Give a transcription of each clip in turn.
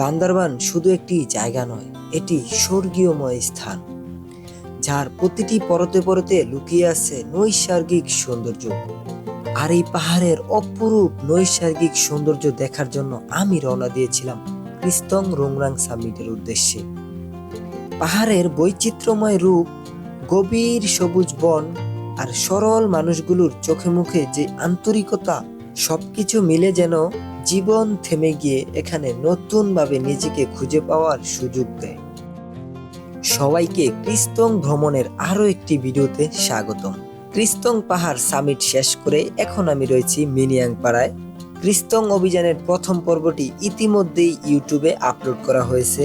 বান্দরবান শুধু একটি জায়গা নয়, এটি স্বর্গীয়ময় স্থান, যার প্রতিটি পরতে পরতে লুকিয়ে আছে নৈসর্গিক সৌন্দর্য। আর এই পাহাড়ের অপরূপ নৈসর্গিক সৌন্দর্য দেখার জন্য আমি রওনা দিয়েছিলাম ক্রিস্তং রোংরাং সামিটের উদ্দেশ্যে। পাহাড়ের বৈচিত্র্যময় রূপ, গভীর সবুজ বন আর সরল মানুষগুলোর চোখে মুখে যে আন্তরিকতা, সবকিছু মিলে যেন জীবন থেমে গিয়ে এখানে নতুনভাবে নিজেকে খুঁজে পাওয়ার সুযোগ দেয়। সবাইকে ক্রিস্তং ভ্রমণের আরও একটি ভিডিওতে স্বাগতম। ক্রিস্তং পাহাড় সামিট শেষ করে এখন আমি রয়েছি মিনিয়াং পাড়ায় ক্রিস্তং অভিযানের প্রথম পর্বটি ইতিমধ্যেই ইউটিউবে আপলোড করা হয়েছে।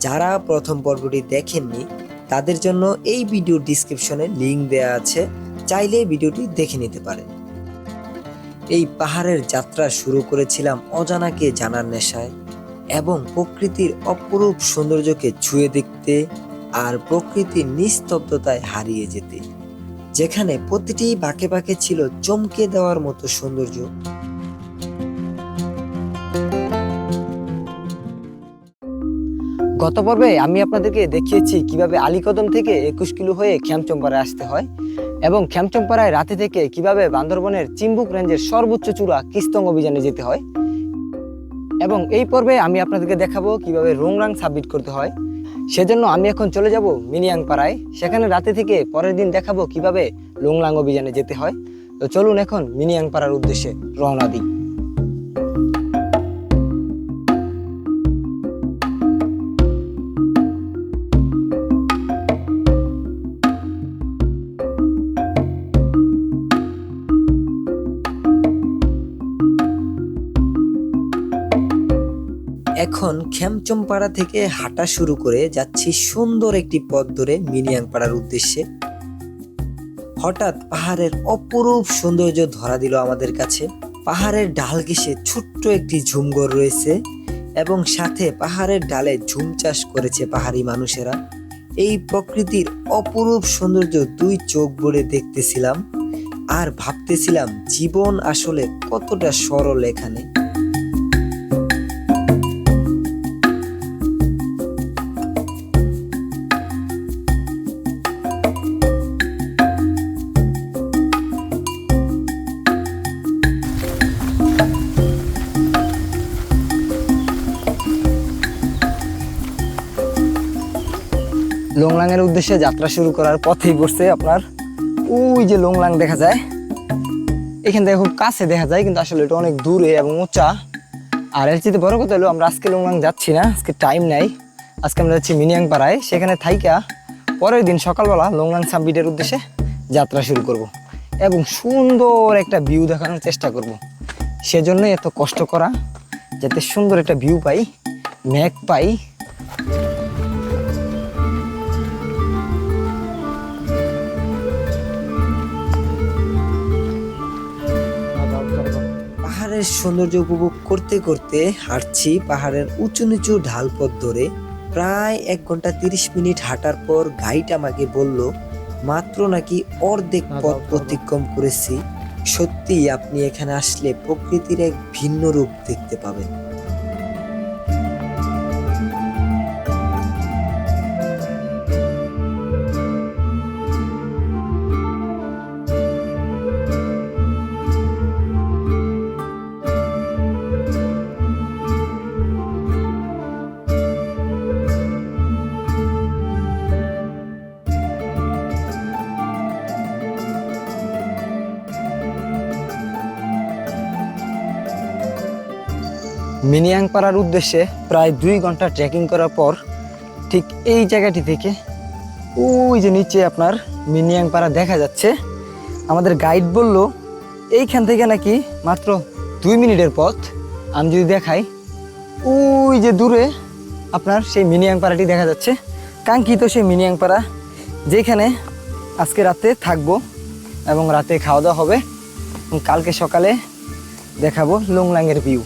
যারা প্রথম পর্বটি দেখেননি, তাদের জন্য এই ভিডিও ডিসক্রিপশনে লিংক দেওয়া আছে। চাইলে ভিডিওটি দেখে নিতে পারেন। এই পাহাড়ের যাত্রা শুরু করেছিলাম অজানাকে জানার নেশায় এবং প্রকৃতির অপরূপ সৌন্দর্যকে ছুঁয়ে দেখতে আর প্রকৃতির নিস্তব্ধতায় হারিয়ে যেতে, যেখানে প্রতিটি বাঁকে বাঁকে ছিল চমকে দেওয়ার মতো সৌন্দর্য। গত পর্বে আমি আপনাদেরকে দেখিয়েছি কীভাবে আলীকদম থেকে একুশ কিলো হয়ে খ্যামচম্পাড়ায় আসতে হয়। এবং খ্যামচম্পাড়ায় রাতে থেকে কীভাবে বান্দরবনের চিম্বুক রেঞ্জের সর্বোচ্চ চূড়া কিস্তং অভিযানে যেতে হয়। এবং এই পর্বে আমি আপনাদেরকে দেখাবো কীভাবে রোংরাং সাবমিট করতে হয়। সেজন্য আমি এখন চলে যাব মিনিয়াং পাড়ায় সেখানে রাতে থেকে পরের দিন দেখাবো কীভাবে লোংলাং অভিযানে যেতে হয়। তো চলুন এখন মিনিয়াং পাড়ার উদ্দেশ্যে রওনা দিই। এখন খ্যামচমপাড়া থেকে হাঁটা শুরু করে যাচ্ছি সুন্দর একটি পথ ধরে মিনিয়াং পাড়ার উদ্দেশ্যে। হঠাৎ পাহাড়ের অপরূপ সৌন্দর্য ধরা দিল আমাদের কাছে। পাহাড়ের ডাল ঘেঁষে ছোট্ট একটি ঝুমঘর রয়েছে এবং সাথে পাহাড়ের ডালে ঝুম চাষ করেছে পাহাড়ি মানুষেরা। এই প্রকৃতির অপরূপ সৌন্দর্য দুই চোখ ভরে দেখতেছিলাম আর ভাবতেছিলাম জীবন আসলে কতটা সরল এখানে। লোংলাংয়ের উদ্দেশ্যে যাত্রা শুরু করার পথেই পড়ছে আপনার ওই যে লোংলাং দেখা যায় এখান থেকে খুব কাছে দেখা যায়, কিন্তু আসলে এটা অনেক দূরে এবং উঁচা আর এর চেয়ে বড় কথা হলো, আমরা আজকে লোংলাং যাচ্ছি না, আজকে টাইম নাই আজকে আমরা যাচ্ছি মিনিয়াং পাড়ায় সেখানে থাইকা পরের দিন সকালবেলা লোংলাং সাবমিটের উদ্দেশ্যে যাত্রা শুরু করব। এবং সুন্দর একটা ভিউ দেখানোর চেষ্টা করব। সেজন্যই এত কষ্ট করা, যাতে সুন্দর একটা ভিউ পাই ম্যাক পাই পাহাড়ের সৌন্দর্য উপভোগ করতে করতে হাঁটছি পাহাড়ের উঁচু নিচু ঢাল পথ ধরে। প্রায় এক ঘণ্টা তিরিশ মিনিট হাঁটার পর গাইড আমাকে বলল মাত্র নাকি অর্ধেক পথ অতিক্রম করেছি। সত্যি আপনি এখানে আসলে প্রকৃতির এক ভিন্ন রূপ দেখতে পাবেন। মিনিয়াং পাড়ার উদ্দেশ্যে প্রায় দুই ঘণ্টা ট্রেকিং করার পর ঠিক এই জায়গাটি থেকে ওই যে নিচে আপনার মিনিয়াং পাড়া দেখা যাচ্ছে। আমাদের গাইড বলল, এইখান থেকে নাকি মাত্র দুই মিনিটের পথ। আমি যদি দেখাই, ওই যে দূরে আপনার সেই মিনিয়াং পাড়াটি দেখা যাচ্ছে। কাঙ্ক্ষিত সেই মিনিয়াং পাড়া যেখানে আজকে রাতে থাকব এবং রাতে খাওয়া দাওয়া হবে। কালকে সকালে দেখাবো লোংলাংয়ের ভিউ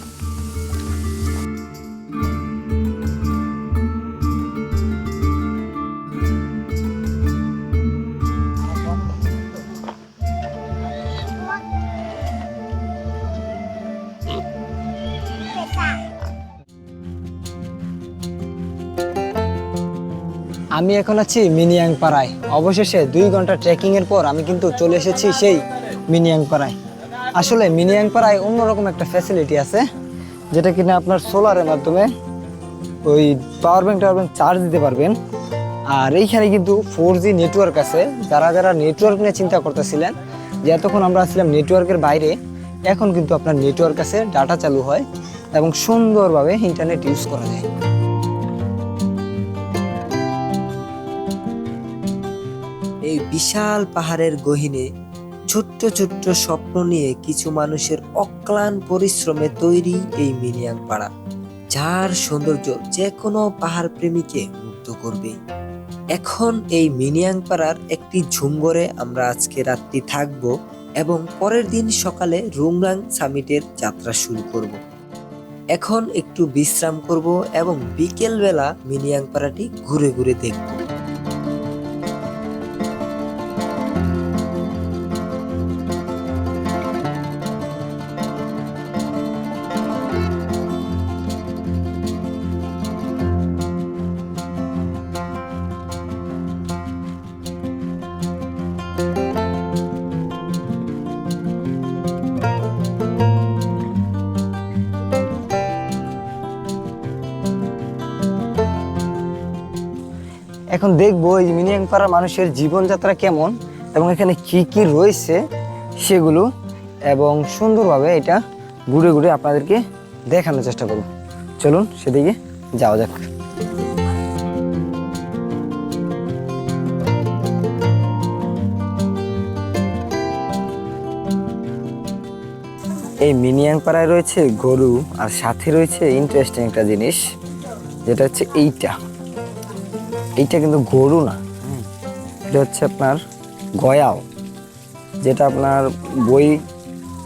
এখন আছি মিনিয়াং পাড়ায় অবশেষে দুই ঘণ্টা ট্রেকিং এর পর আমি কিন্তু চলে এসেছি সেই মিনিয়াং পাড়ায় আসলে মিনিয়াং পাড়ায় অন্যরকম একটা ফ্যাসিলিটি আছে, যেটা কিনা আপনার সোলারের মাধ্যমে ওই power bank tower bank charge দিতে পারবেন। আর এইখানে কিন্তু ফোর জি নেটওয়ার্ক আছে। যারা যারা নেটওয়ার্ক নিয়ে চিন্তা করতেছিলেন যে এতক্ষণ আমরা ছিলাম নেটওয়ার্কের বাইরে, এখন কিন্তু আপনার নেটওয়ার্ক আছে ডাটা চালু হয় এবং সুন্দরভাবে ইন্টারনেট ইউজ করা যায়। এই বিশাল পাহাড়ের গহীনে ছোট্ট ছোট্ট স্বপ্ন নিয়ে কিছু মানুষের অক্লান পরিশ্রমে তৈরি এই মিনিয়াং পাড়া, যার সৌন্দর্য যে কোনো পাহাড় প্রেমীকে মুগ্ধ করবে। এখন এই মিনিয়াং পাড়ার একটি ঝুমঘরে আমরা আজকে রাত্রি থাকব এবং পরের দিন সকালে রুংরাং সামিটের যাত্রা শুরু করব। এখন একটু বিশ্রাম করব এবং বিকেল বেলা মিনিয়াং পাড়াটি ঘুরে ঘুরে দেখব। এখন দেখব এই মিনিয়াং পাড়ার মানুষের জীবনযাত্রা কেমন এবং এখানে কি কি রয়েছে সেগুলো এবং সুন্দরভাবে এটা ঘুরে ঘুরে আপনাদেরকে দেখানোর চেষ্টা করব। চলুন সেদিকে যাওয়া যাক। এই মিনিয়াং পাড়ায় রয়েছে গরু আর সাথে রয়েছে ইন্টারেস্টিং একটা জিনিস, যেটা হচ্ছে এইটা। এইটা কিন্তু গরু না। এটা হচ্ছে আপনার গয়াল যেটা আপনার বই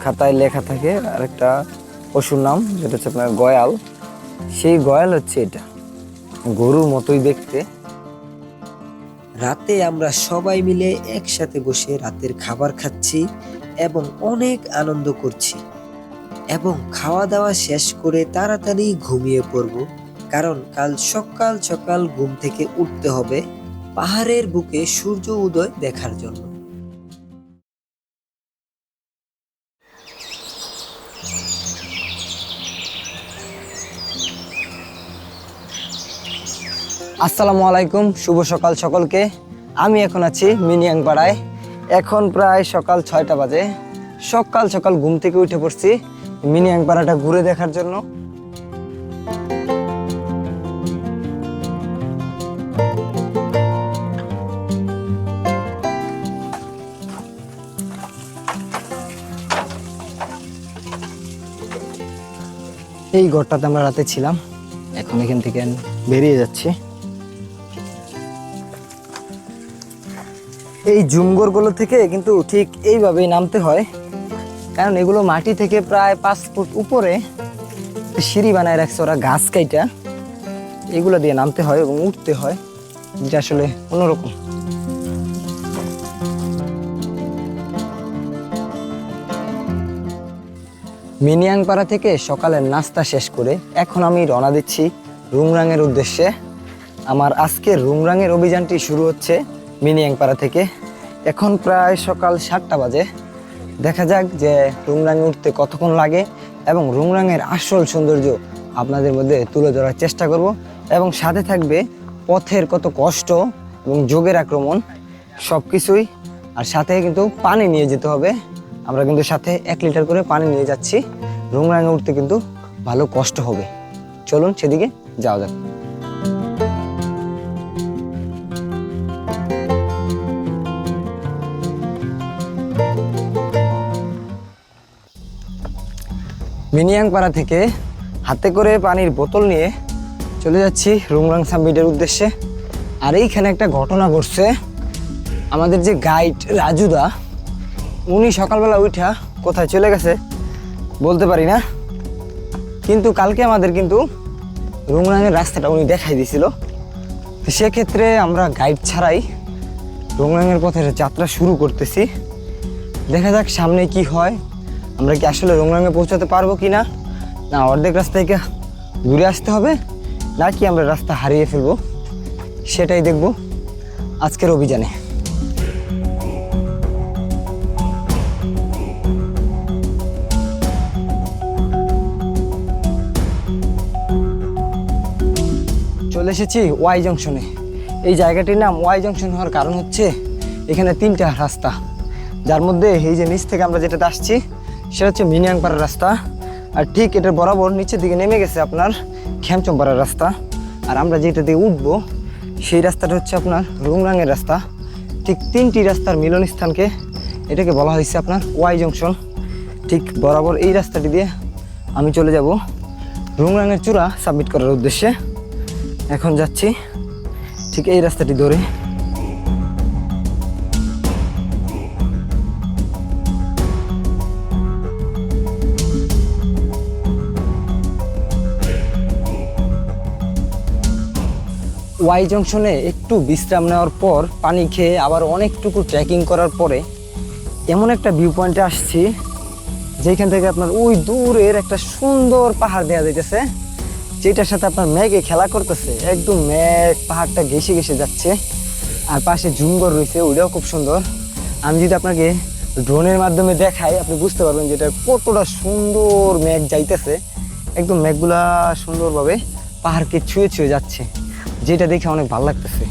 খাতায় লেখা থাকে। আর একটা পশুর নাম যেটা হচ্ছে আপনার গয়াল। সেই গয়াল হচ্ছে এটা। গরুর মতোই দেখতে। রাতে আমরা সবাই মিলে একসাথে বসে রাতের খাবার খাচ্ছি এবং অনেক আনন্দ করছি। এবং খাওয়া দাওয়া শেষ করে তাড়াতাড়ি ঘুমিয়ে পড়ব। কারণ কাল সকাল সকাল ঘুম থেকে উঠতে হবে পাহাড়ের বুকে সূর্য উদয় দেখার জন্য। আসসালামু আলাইকুম, শুভ সকাল সকলকে। আমি এখন আছি মিনিয়াং পাড়ায় এখন প্রায় সকাল ছয়টা বাজে। সকাল সকাল ঘুম থেকে উঠে পড়ছি মিনিয়াং পাড়াটা ঘুরে দেখার জন্য। এই ঘরটাতে আমরা রাতে ছিলাম। এখন এখান থেকে বেরিয়ে যাচ্ছি। এই জুমগরগুলো থেকে কিন্তু ঠিক এইভাবেই নামতে হয়। কারণ এগুলো মাটি থেকে প্রায় পাঁচ ফুট উপরে সিঁড়ি বানায় রাখছে ওরা গাছ কাইটা। এগুলো দিয়ে নামতে হয় এবং উঠতে হয় যেটা আসলে অন্যরকম। মিনিয়াংপাড়া থেকে সকালের নাস্তা শেষ করে এখন আমি রওনা দিচ্ছি রুংরাংয়ের উদ্দেশ্যে। আমার আজকের রুংরাংয়ের অভিযানটি শুরু হচ্ছে মিনিয়াংপাড়া থেকে। এখন প্রায় সকাল সাতটা বাজে। দেখা যাক যে রুংরাঙে উঠতে কতক্ষণ লাগে এবং রুংরাংয়ের আসল সৌন্দর্য আপনাদের মধ্যে তুলে ধরার চেষ্টা করব এবং সাথে থাকবে পথের কত কষ্ট এবং যোগের আক্রমণ সব কিছুই আর সাথে কিন্তু পানি নিয়ে যেতে হবে। আমরা কিন্তু সাথে এক লিটার করে পানি নিয়ে যাচ্ছি। রুংরাঙে উঠতে কিন্তু ভালো কষ্ট হবে। চলুন সেদিকে যাওয়া যাক। মিনিয়াংপাড়া থেকে হাতে করে পানির বোতল নিয়ে চলে যাচ্ছি রুংরাং সামিটের উদ্দেশ্যে। আর এইখানে একটা ঘটনা ঘটছে। আমাদের যে গাইড রাজুদা উনি সকালবেলা উঠা কোথায় চলে গেছে বলতে পারি না। কিন্তু কালকে আমাদের কিন্তু রুংরাঙের রাস্তাটা উনি দেখাই দিয়েছিল। সেক্ষেত্রে আমরা গাইড ছাড়াই রুংরাঙের পথে যাত্রা শুরু করতেছি। দেখা যাক সামনে কি হয়। আমরা কি আসলে রোংরাঙে পৌঁছাতে পারব কি না না অর্ধেক রাস্তায় ঘুরে আসতে হবে, নাকি আমরা রাস্তা হারিয়ে ফেলব? সেটাই দেখব আজকের অভিযানে। চলে এসেছি ওয়াই জংশনে। এই জায়গাটির নাম ওয়াই জংশন হওয়ার কারণ হচ্ছে এখানে তিনটা রাস্তা। যার মধ্যে এই যে নিচ থেকে আমরা যেটাতে আসছি, সেটা হচ্ছে মিনিয়াংপাড়ার রাস্তা। আর ঠিক এটার বরাবর নিচের দিকে নেমে গেছে আপনার খ্যামচম্পাড়ার রাস্তা। আর আমরা যেটা দিয়ে উঠবো, সেই রাস্তাটা হচ্ছে আপনার রুংরাঙের রাস্তা। ঠিক তিনটি রাস্তার মিলনস্থানকে এটাকে বলা হয়েছে আপনার ওয়াই জংশন। ঠিক বরাবর এই রাস্তাটি দিয়ে আমি চলে যাব রুংরাঙের চূড়া সাবমিট করার উদ্দেশ্যে। এখন যাচ্ছি। ঠিক এই রাস্তাটি ধরে। ওয়াই জংশনে একটু বিশ্রাম নেওয়ার পর পানি খেয়ে আবার অনেকটুকু ট্রেকিং করার পরে এমন একটা ভিউ পয়েন্টে আসছি, যেখান থেকে আপনার ওই দূরের একটা সুন্দর পাহাড় দেওয়া যাইতেছে। যেটার সাথে আপনার মেঘে খেলা করতেছে, একদম মেঘ, পাহাড়টা ঘেসে ঘেসে যাচ্ছে। আর পাশে ঝুমঘর রয়েছে, ওইটাও খুব সুন্দর। আমি যদি আপনাকে ড্রোনের মাধ্যমে দেখাই, আপনি বুঝতে পারবেন যে এটা কতটা সুন্দর মেঘ যাইতেছে। একদম মেঘগুলা সুন্দরভাবে পাহাড়কে ছুঁয়ে ছুঁয়ে যাচ্ছে, যেটা দেখে অনেক ভালো লাগতেছে।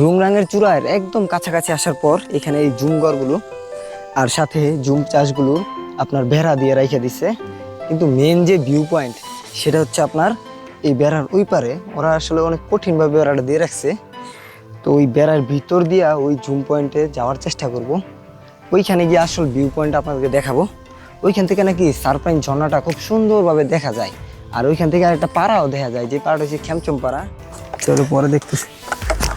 রুমরাঙের চূড়ার একদম কাছাকাছি আসার পর এখানে এই জুমঘরগুলো আর সাথে জুম চাষগুলো আপনার বেড়া দিয়ে রেখে দিছে। কিন্তু মেন যে ভিউ পয়েন্ট সেটা হচ্ছে আপনার এই বেড়ার ওই পারে। ওরা আসলে অনেক কঠিনভাবে বেড়াটা দিয়ে রাখছে। তো ওই বেড়ার ভিতর দিয়া ওই জুম পয়েন্টে যাওয়ার চেষ্টা করব। ওইখানে গিয়ে আসল ভিউ পয়েন্ট আপনাদেরকে দেখাবো। ওইখান থেকে নাকি সারপাইন ঝর্ণাটা খুব সুন্দরভাবে দেখা যায়। আর ওইখান থেকে আরেকটা পাড়াও দেখা যায়। যে পাড়াটা হচ্ছে খ্যামচম পাড়া চলো পরে দেখতেছি।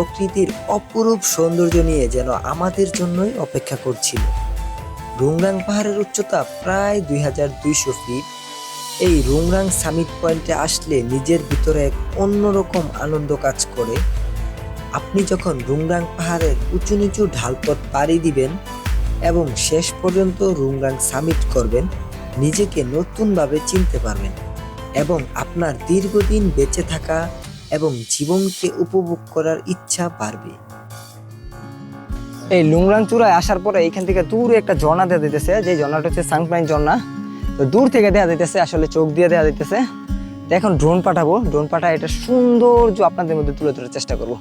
প্রকৃতির অপরূপ সৌন্দর্য নিয়ে যেন আমাদের জন্যই অপেক্ষা করছিল। রুংরাং পাহাড়ের উচ্চতা প্রায় দুই হাজার দুইশো ফিট। এই রুংরাং সামিট পয়েন্টে আসলে নিজের ভিতরে এক অন্যরকম আনন্দ কাজ করে। আপনি যখন রুংরাং পাহাড়ের উঁচু নিচু ঢালপথ পাড়ি দিবেন এবং শেষ পর্যন্ত রুংরাং সামিট করবেন, নিজেকে নতুনভাবে চিনতে পারবেন এবং আপনার দীর্ঘদিন বেঁচে থাকা এবং জীবনকে উপভোগ করার ইচ্ছা বাড়বে। এই লুংরাং চূড়ায় আসার পরে এখান থেকে দূরে একটা ঝর্ণা দেওয়া দিতেছে যে ঝর্ণাটা হচ্ছে সাংপ্রাইন ঝর্ণা। তো দূর থেকে দেওয়া দিতেছে আসলে চোখ দিয়ে দেওয়া দিতেছে এখন ড্রোন পাঠাবো। ড্রোন পাঠায় এটা সৌন্দর্য আপনাদের মধ্যে তুলে ধরার চেষ্টা করব।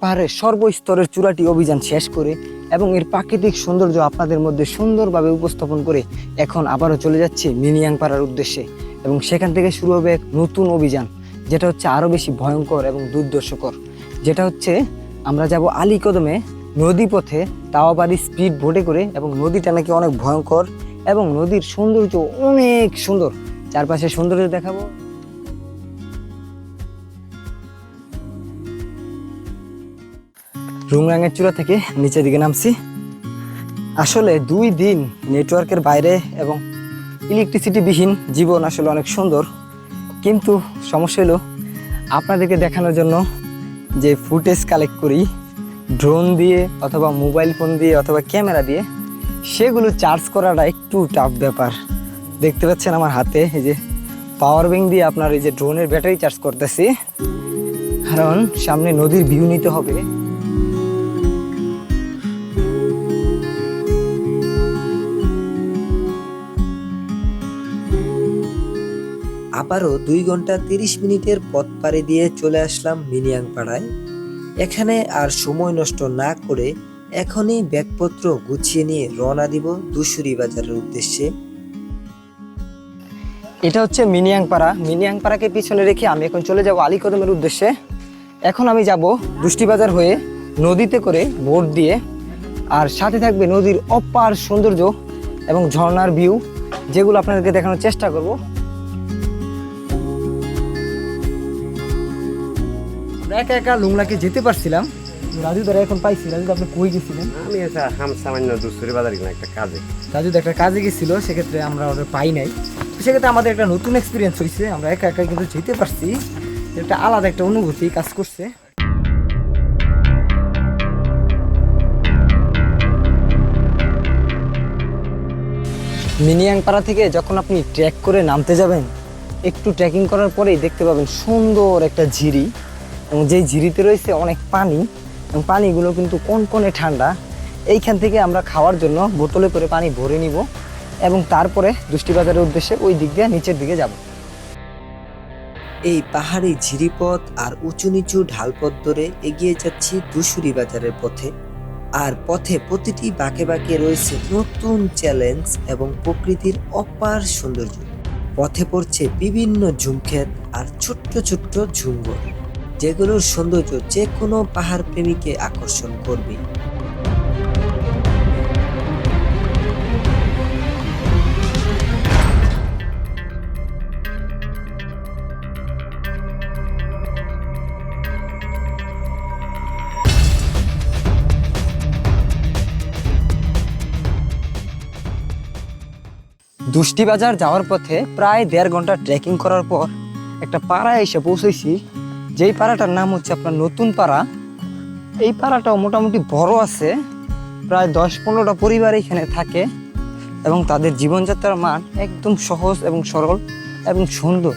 পাহাড়ের সর্বস্তরের চূড়াটি অভিযান শেষ করে এবং এর প্রাকৃতিক সৌন্দর্য আপনাদের মধ্যে সুন্দরভাবে উপস্থাপন করে এখন আবারও চলে যাচ্ছে মিনিয়াং পাড়ার উদ্দেশ্যে। এবং সেখান থেকে শুরু হবে এক নতুন অভিযান, যেটা হচ্ছে আরও বেশি ভয়ঙ্কর এবং দুর্দর্শকর যেটা হচ্ছে, আমরা যাব আলী কদমে নদী পথে তাওয়াবাড়ি স্পিড বোটে করে এবং নদীটা নাকি অনেক ভয়ঙ্কর এবং নদীর সৌন্দর্য অনেক সুন্দর। চারপাশে সৌন্দর্য দেখাবো। রুংরাঙের চূড়া থেকে নিচের দিকে নামছি। আসলে দুই দিন নেটওয়ার্কের বাইরে এবং ইলেকট্রিসিটি বিহীন জীবন আসলে অনেক সুন্দর। কিন্তু সমস্যা হলো, আপনাদেরকে দেখানোর জন্য যে ফুটেজ কালেক্ট করি, ড্রোন দিয়ে অথবা মোবাইল ফোন দিয়ে অথবা ক্যামেরা দিয়ে, সেগুলো চার্জ করাটা একটু টাফ ব্যাপার। দেখতে পাচ্ছেন আমার হাতে এই যে পাওয়ার ব্যাংক দিয়ে আপনার এই যে ড্রোনের ব্যাটারি চার্জ করতেছি। কারণ সামনে নদীর ভিউ নিতে হবে। আবারও দুই ঘণ্টা তিরিশ মিনিটের পথ পাড়ি দিয়ে চলে আসলাম মিনিয়াং পাড়ায় এখানে আর সময় নষ্ট না করে এখনই ব্যাগপত্র গুছিয়ে নিয়ে রওনা দিব দুশুরি বাজারের উদ্দেশ্যে। এটা হচ্ছে মিনিয়াংপাড়া। মিনিয়াংপাড়াকে পিছনে রেখে আমি এখন চলে যাব আলীকদমের উদ্দেশ্যে। এখন আমি যাব দুষ্টিবাজার হয়ে নদীতে করে বোট দিয়ে। আর সাথে থাকবে নদীর অপার সৌন্দর্য এবং ঝর্ণার ভিউ, যেগুলো আপনাদেরকে দেখানোর চেষ্টা করব। আমরা একা একা লুংলাকে যেতে পারছিলাম। রাজু দ্বারা এখন পাইছি। রাজু আপনি কই গেছিলেন? আমি এটা হাম সামান্য দুসুরি বাজারে না একটা কাজে। রাজু একটা কাজে গেছিল সেক্ষেত্রে আমরা ওদের পাই নাই। সেক্ষেত্রে আমাদের একটা নতুন এক্সপিরিয়েন্স হয়েছে আমরা একা একা কিন্তু যেতে পারছি। একটা আলাদা একটা অনুভূতি কাজ করছে। মিনিয়াংপাড়া থেকে যখন আপনি ট্রেক করে নামতে যাবেন একটু ট্রেকিং করার পরেই দেখতে পাবেন সুন্দর একটা ঝিরি। এবং যেই ঝিরিতে রয়েছে অনেক পানি, এবং পানিগুলো কিন্তু কোন কনকনে ঠান্ডা, এইখান থেকে আমরা খাওয়ার জন্য বোতলে করে পানি ভরে নিব এবং তারপরে দুষ্টিবাজারের উদ্দেশ্যে ওই দিক দিয়ে নিচের দিকে যাব। এই পাহাড়ি ঝিরিপথ আর উঁচু নিচু ঢালপথ ধরে এগিয়ে যাচ্ছি দুশুরি বাজারের পথে। আর পথে প্রতিটি বাঁকে বাঁকে রয়েছে নতুন চ্যালেঞ্জ এবং প্রকৃতির অপার সৌন্দর্য। পথে পড়ছে বিভিন্ন ঝুমক্ষেত আর ছোট্ট ছোট্ট ঝুমঘর। যেগুলোর সৌন্দর্য যে কোনো পাহাড় প্রেমীকে আকর্ষণ করবে। দুষ্টিবাজার যাওয়ার পথে প্রায় দেড় ঘণ্টা ট্রেকিং করার পর একটা পাড়ায় এসে পৌঁছেছি যেই পাড়াটার নাম হচ্ছে আপনার নতুন পাড়া, এই পাড়াটাও মোটামুটি বড় আছে। প্রায় দশ পনেরোটা পরিবার এখানে থাকে এবং তাদের জীবনযাত্রার মান একদম সহজ এবং সরল এবং সুন্দর।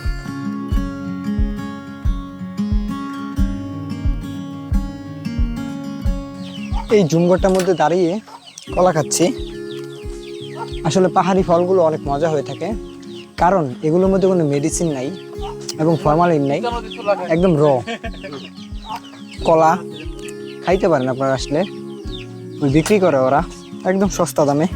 এই জুমগড়টার মধ্যে দাঁড়িয়ে কলা খাচ্ছি। আসলে পাহাড়ি ফলগুলো অনেক মজা হয়ে থাকে, কারণ এগুলোর মধ্যে কোনো মেডিসিন নাই। এবং ফর্মালিন নেই। একদম র কলা খাইতে পারেন আপনারা আসলে। বিক্রি করে ওরা। একদম সস্তা দামে।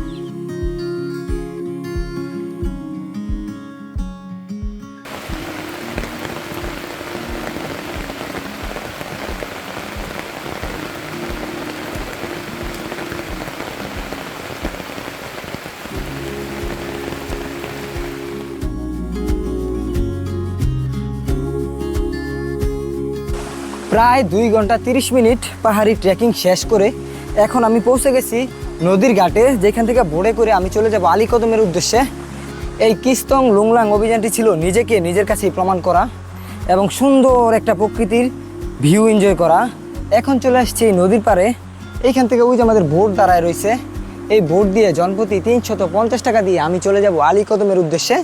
প্রায় দুই ঘণ্টা তিরিশ মিনিট পাহাড়ি ট্রেকিং শেষ করে এখন আমি পৌঁছে গেছি নদীর ঘাটে, যেখান থেকে বোড়ে করে আমি চলে যাব আলীকদমের উদ্দেশ্যে। এই কিস্তং লুংলাং অভিযানটি ছিল নিজেকে নিজের কাছেই প্রমাণ করা এবং সুন্দর একটা প্রকৃতির ভিউ এনজয় করা। এখন চলে আসছে এই নদীর পাড়ে। এইখান থেকে ওই যে আমাদের বোট দাঁড়ায় রয়েছে। এই বোট দিয়ে জনপ্রতি তিনশত পঞ্চাশ টাকা দিয়ে আমি চলে যাব আলীকদমের উদ্দেশ্যে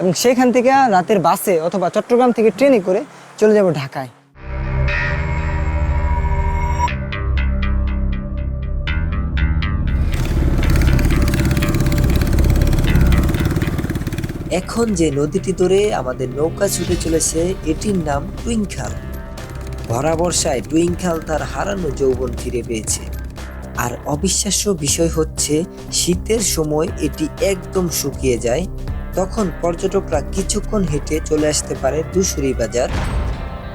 এবং সেখান থেকে রাতের বাসে অথবা চট্টগ্রাম থেকে ট্রেনে করে চলে যাব ঢাকায়। এখন যে নদীটি ধরে আমাদের নৌকা ছুটে চলেছে, এটির নাম টুইংখাল। ভরা বর্ষায় টুইংখাল তার হারানো যৌবন ফিরে পেয়েছে। আর অবিশ্বাস্য বিষয় হচ্ছে, শীতের সময় এটি একদম শুকিয়ে যায়, তখন পর্যটকরা কিছুক্ষণ হেঁটে চলে আসতে পারে দুশুরি বাজার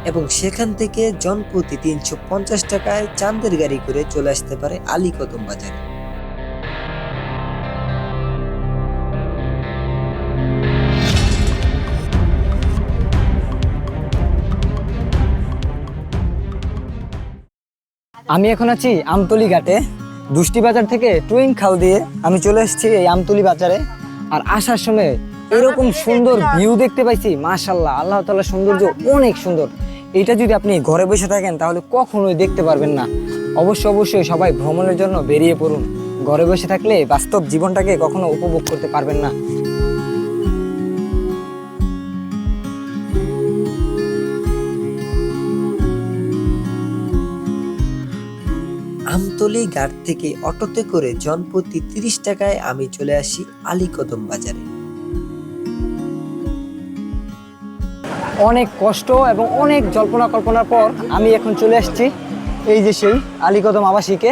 এবং সেখান থেকে জনপ্রতি তিনশো পঞ্চাশ টাকায় চাঁদের গাড়ি করে চলে আসতে পারে আলীকদম বাজারে। আমি এখন আছি আমতলি ঘাটে, দুষ্টি বাজার থেকে টুইং খাল দিয়ে আমি চলে এসেছি এই আমতলি বাজারে। আর আসার সময় এরকম সুন্দর ভিউ দেখতে পাইছি মাশাল্লাহ আল্লাহ তাআলার সৌন্দর্য অনেক সুন্দর। এটা যদি আপনি ঘরে বসে থাকেন, তাহলে কখনোই দেখতে পারবেন না। অবশ্যই অবশ্যই সবাই ভ্রমণের জন্য বেরিয়ে পড়ুন। ঘরে বসে থাকলে বাস্তব জীবনটাকে কখনো উপভোগ করতে পারবেন না। আমতলি ঘাট থেকে অটোতে করে জনপ্রতি তিরিশ টাকায় আমি চলে আসি আলীকদম বাজারে। অনেক কষ্ট এবং অনেক জল্পনা কল্পনার পর আমি এখন চলে আসছি এই যে সেই আলীকদম আবাসিকে।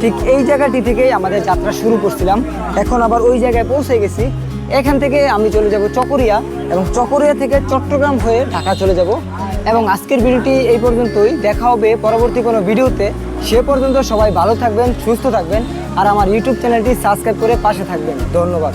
ঠিক এই জায়গাটি থেকেই আমাদের যাত্রা শুরু করছিলাম। এখন আবার ওই জায়গায় পৌঁছে গেছি। এখান থেকে আমি চলে যাব চকরিয়া এবং চকরিয়া থেকে চট্টগ্রাম হয়ে ঢাকা চলে যাব। এবং আজকের ভিডিওটি এই পর্যন্তই। দেখা হবে পরবর্তী কোনো ভিডিওতে। সে পর্যন্ত সবাই ভালো থাকবেন, সুস্থ থাকবেন, আর আমার ইউটিউব চ্যানেলটি সাবস্ক্রাইব করে পাশে থাকবেন। ধন্যবাদ।